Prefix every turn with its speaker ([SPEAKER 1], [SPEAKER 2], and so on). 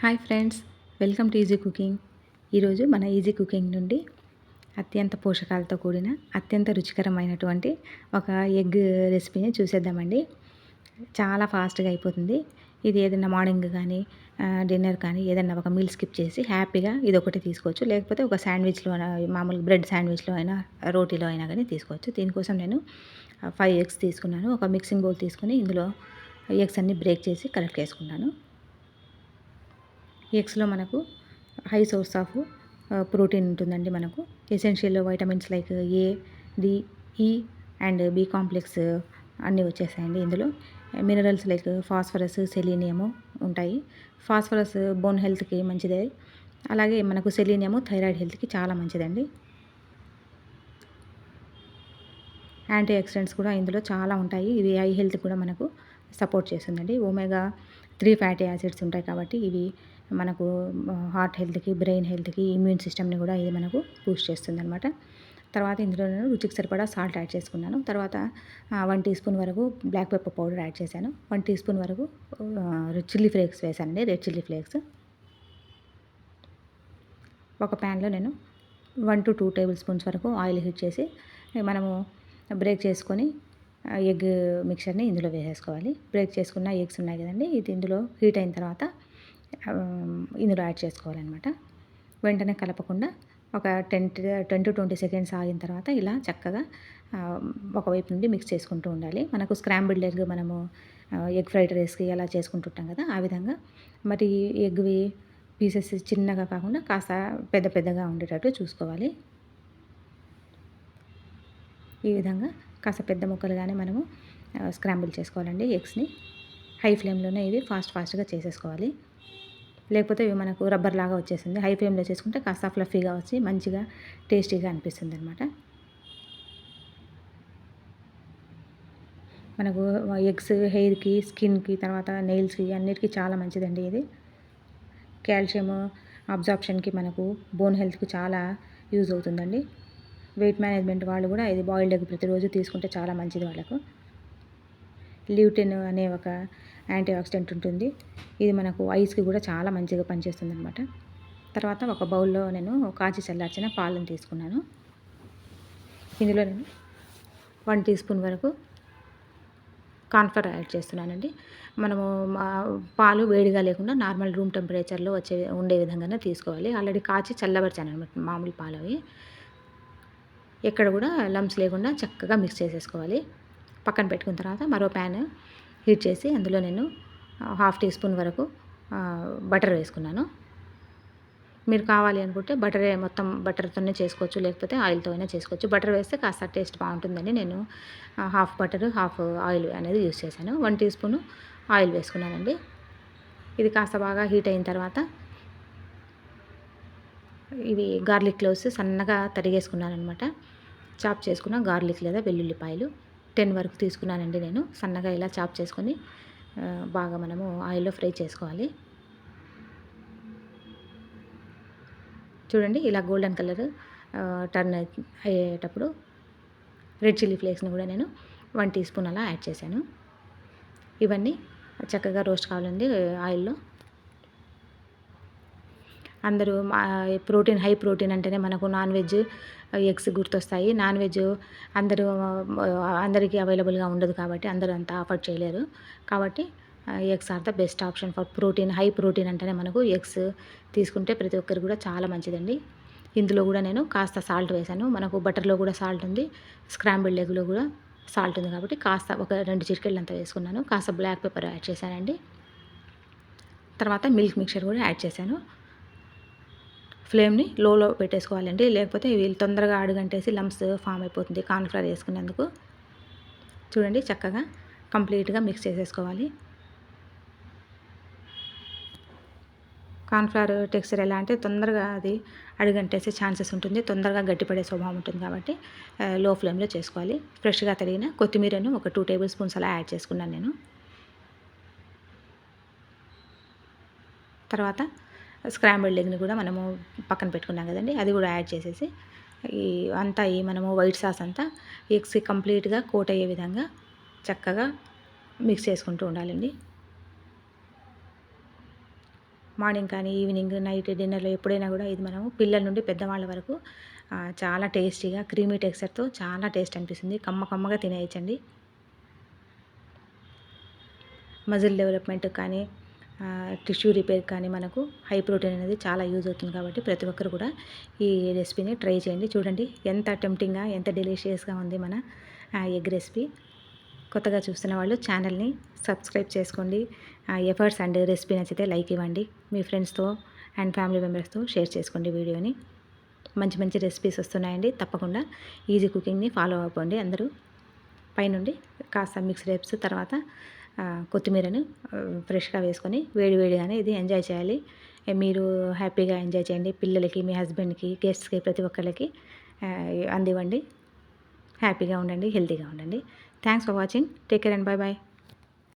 [SPEAKER 1] Hi friends welcome to easy cooking. ఈరోజు మన easy cooking నుండి అత్యంత పోషకాలతో కూడిన అత్యంత రుచికరమైనటువంటి ఒక ఎగ్ రెసిపీని చూసేద్దామండి. చాలా ఫాస్ట్గా అయిపోతుంది. ఇది ఏదైనా మార్నింగ్ కానీ డిన్నర్ కానీ ఏదైనా ఒక మీల్ స్కిప్ చేసి హ్యాపీగా ఇది ఒకటి తీసుకోవచ్చు. లేకపోతే ఒక శాండ్విచ్లో మామూలు బ్రెడ్ శాండ్విచ్లో అయినా రోటీలో అయినా కానీ తీసుకోవచ్చు. దీనికోసం నేను ఫైవ్ ఎగ్స్ తీసుకున్నాను. ఒక మిక్సింగ్ బౌల్ తీసుకుని ఇందులో ఎగ్స్ అన్ని బ్రేక్ చేసి కలెక్ట్ చేసుకున్నాను. ఎగ్స్లో మనకు హై సోర్స్ ఆఫ్ ప్రోటీన్ ఉంటుందండి మనకు. Essential vitamins like A D E and B complex అన్నీ వచ్చేసాయండి ఇందులో. మినరల్స్ లైక్ ఫాస్ఫరస్ సెలీనియము ఉంటాయి. ఫాస్ఫరస్ బోన్ హెల్త్కి మంచిదే. అలాగే మనకు సెలీనియము థైరాయిడ్ హెల్త్కి చాలా మంచిదండి. యాంటీ ఆక్సిడెంట్స్ కూడా ఇందులో చాలా ఉంటాయి. ఇవి ఐ హెల్త్ కూడా మనకు సపోర్ట్ చేస్తుందండి. ఒమేగా త్రీ ఫ్యాటీ యాసిడ్స్ ఉంటాయి కాబట్టి ఇవి మనకు హార్ట్ హెల్త్కి బ్రెయిన్ హెల్త్కి ఇమ్యూన్ సిస్టమ్ని కూడా ఇది మనకు బూస్ట్ చేస్తుంది అనమాట తర్వాత ఇందులో నేను రుచికి సరిపడా సాల్ట్ యాడ్ చేసుకున్నాను. తర్వాత వన్ టీ స్పూన్ వరకు బ్లాక్ పెప్పర్ పౌడర్ యాడ్ చేశాను. వన్ టీ స్పూన్ వరకు చిల్లీ ఫ్లేక్స్ వేశానండి. రెడ్ చిల్లీ ఫ్లేక్స్ ఒక ప్యాన్లో నేను one to two table spoons వరకు ఆయిల్ హీట్ చేసి మనము బ్రేక్ చేసుకొని ఎగ్ మిక్చర్ని ఇందులో వేసేసుకోవాలి. బ్రేక్ చేసుకున్న ఎగ్స్ ఉన్నాయి కదండి. ఇది ఇందులో హీట్ అయిన తర్వాత ఇందులో యాడ్ చేసుకోవాలన్నమాట. వెంటనే కలపకుండా ఒక ten ten to twenty seconds ఆగిన తర్వాత ఇలా చక్కగా ఒకవైపు నుండి మిక్స్ చేసుకుంటూ ఉండాలి. మనకు స్క్రాంబుల్డ్ ఎగ్ మనము ఎగ్ ఫ్రైడ్ రైస్కి ఎలా చేసుకుంటుంటాం కదా ఆ విధంగా. మరి ఎగ్వి పీసెస్ చిన్నగా కాకుండా కాస్త పెద్ద పెద్దగా ఉండేటట్టు చూసుకోవాలి. ఈ విధంగా కాస్త పెద్ద ముక్కలుగానే మనము స్క్రాంబుల్ చేసుకోవాలండి ఎగ్స్ని. హై ఫ్లేమ్లోనే ఇవి ఫాస్ట్ ఫాస్ట్గా చేసేసుకోవాలి. లేకపోతే ఇవి మనకు రబ్బర్ లాగా వచ్చేసింది. హై ఫ్లేమ్లో చేసుకుంటే కాస్త ఫ్లఫీగా వచ్చి మంచిగా టేస్టీగా అనిపిస్తుంది అనమాట మనకు ఎగ్స్ హెయిర్కి స్కిన్కి తర్వాత నెయిల్స్కి అన్నిటికీ చాలా మంచిదండి ఇది. కాల్షియం అబ్జార్ప్షన్కి మనకు బోన్ హెల్త్కి చాలా యూజ్ అవుతుందండి. వెయిట్ మేనేజ్మెంట్ వాళ్ళు కూడా ఇది బాయిల్డ్ ఎగ్ ప్రతిరోజు తీసుకుంటే చాలా మంచిది వాళ్ళకు. ల్యూటెన్ అనే ఒక యాంటీ ఆక్సిడెంట్ ఉంటుంది. ఇది మనకు ఐస్కి కూడా చాలా మంచిగా పనిచేస్తుంది అనమాట తర్వాత ఒక బౌల్లో నేను కాచి చల్లార్చిన పాలను తీసుకున్నాను. ఇందులో నేను వన్ టీ స్పూన్ వరకు కాన్ఫ్లవర్ యాడ్ చేస్తున్నానండి. మనము పాలు వేడిగా లేకుండా నార్మల్ రూమ్ టెంపరేచర్లో వచ్చే ఉండే విధంగానే తీసుకోవాలి. ఆల్రెడీ కాచి చల్లబరిచాను అనమాట మామూలు పాలు అవి. ఎక్కడ కూడా లమ్స్ లేకుండా చక్కగా మిక్స్ చేసేసుకోవాలి. పక్కన పెట్టుకున్న తర్వాత మరో ప్యాన్ హీట్ చేసి అందులో నేను హాఫ్ టీ స్పూన్ వరకు బటర్ వేసుకున్నాను. మీరు కావాలి అనుకుంటే బటర్ మొత్తం బటర్తోనే చేసుకోవచ్చు లేకపోతే ఆయిల్తో అయినా చేసుకోవచ్చు. బటర్ వేస్తే కాస్త టేస్ట్ బాగుంటుందని నేను హాఫ్ బటర్ హాఫ్ ఆయిల్ అనేది యూస్ చేశాను. వన్ టీ స్పూన్ ఆయిల్ వేసుకున్నానండి. ఇది కాస్త బాగా హీట్ అయిన తర్వాత ఇవి గార్లిక్ క్లోవ్స్ సన్నగా తరిగేసుకున్నాను అనమాట చాప్ చేసుకున్న గార్లిక్ లేదా వెల్లుల్లిపాయలు. టెన్ వరకు తీసుకున్నానండి నేను. సన్నగా ఇలా చాప్ చేసుకొని బాగా మనము ఆయిల్లో ఫ్రై చేసుకోవాలి. చూడండి ఇలా గోల్డెన్ కలర్ టర్న్ అయ్యేటప్పుడు రెడ్ చిల్లీ ఫ్లేక్స్ని కూడా నేను వన్ టీ స్పూన్ అలా యాడ్ చేశాను. ఇవన్నీ చక్కగా రోస్ట్ కావాలండి ఆయిల్లో. అందరూ ప్రోటీన్ హై ప్రోటీన్ అంటేనే మనకు నాన్ వెజ్ ఎగ్స్ గుర్తొస్తాయి. నాన్ వెజ్ అందరూ అందరికీ అవైలబుల్గా ఉండదు కాబట్టి అందరూ అంతా అఫోర్డ్ చేయలేరు. కాబట్టి eggs are the best option for protein high protein అంటేనే మనకు ఎగ్స్ తీసుకుంటే ప్రతి ఒక్కరు కూడా చాలా మంచిదండి. ఇందులో కూడా నేను కాస్త సాల్ట్ వేశాను మనకు బటర్లో కూడా సాల్ట్ ఉంది. స్క్రాంబిల్డ్ ఎగ్లో కూడా సాల్ట్ ఉంది కాబట్టి కాస్త ఒక రెండు చిటికెళ్ళు అంతా వేసుకున్నాను. కాస్త బ్లాక్ పెప్పర్ యాడ్ చేశానండి. తర్వాత మిల్క్ మిక్చర్ కూడా యాడ్ చేశాను. ఫ్లేమ్ని లోలో పెట్టేసుకోవాలండి. లేకపోతే వీళ్ళు తొందరగా అడుగంటేసి లంప్స్ ఫామ్ అయిపోతుంది. కార్న్ఫ్లవర్ వేసుకునేందుకు చూడండి చక్కగా కంప్లీట్గా మిక్స్ చేసేసుకోవాలి. కార్న్ఫ్లవర్ టెక్స్చర్ ఎలా అంటే తొందరగా అది అడుగంటేసే ఛాన్సెస్ ఉంటుంది. తొందరగా గట్టిపడే స్వభావం ఉంటుంది కాబట్టి లో ఫ్లేమ్లో చేసుకోవాలి. ఫ్రెష్గా తరిగిన కొత్తిమీరను ఒక టూ టేబుల్ స్పూన్స్ అలా యాడ్ చేసుకున్నాను నేను. తర్వాత స్క్రాంబుల్డ్ ఎగ్ని కూడా మనము పక్కన పెట్టుకున్నాం కదండి అది కూడా యాడ్ చేసేసి ఈ అంతా ఈ మనము వైట్ సాస్ అంతా ఎగ్స్ కంప్లీట్గా కోట్ అయ్యే విధంగా చక్కగా మిక్స్ చేసుకుంటూ ఉండాలండి. మార్నింగ్ కానీ ఈవినింగ్ నైట్ డిన్నర్లో ఎప్పుడైనా కూడా ఇది మనము పిల్లల నుండి పెద్దవాళ్ళ వరకు చాలా టేస్టీగా క్రీమీ టెక్స్చర్తో చాలా టేస్ట్ అనిపిస్తుంది. కమ్మ కమ్మగా తినేయచ్చండి. మజిల్ డెవలప్మెంట్ కానీ టిష్యూ రిపేర్ కానీ మనకు హై ప్రోటీన్ అనేది చాలా యూజ్ అవుతుంది కాబట్టి ప్రతి ఒక్కరు కూడా ఈ రెసిపీని ట్రై చేయండి. చూడండి ఎంత టెంప్టింగ్గా ఎంత డెలిషియస్గా ఉంది మన ఎగ్ రెసిపీ కొత్తగా చూస్తున్న వాళ్ళు ఛానల్ని సబ్స్క్రైబ్ చేసుకోండి. ఎఫర్ట్స్ అండ్ రెసిపీ నచ్చితే లైక్ ఇవ్వండి. మీ ఫ్రెండ్స్తో అండ్ ఫ్యామిలీ మెంబర్స్తో షేర్ చేసుకోండి వీడియోని మంచి మంచి రెసిపీస్ వస్తున్నాయండి. తప్పకుండా ఈజీ కుకింగ్ని ఫాలో అవ్వండి అందరూ. పైనుండి కాస్త మిక్స్డ్ రేప్స్ తర్వాత కొత్తిమీరను ఫ్రెష్గా వేసుకొని వేడి వేడిగానే ఇది ఎంజాయ్ చేయాలి. మీరు హ్యాపీగా ఎంజాయ్ చేయండి. పిల్లలకి మీ హస్బెండ్కి గెస్ట్స్కి ప్రతి ఒక్కరికి అందివ్వండి. హ్యాపీగా ఉండండి హెల్తీగా ఉండండి. Thanks for watching. Take care and bye bye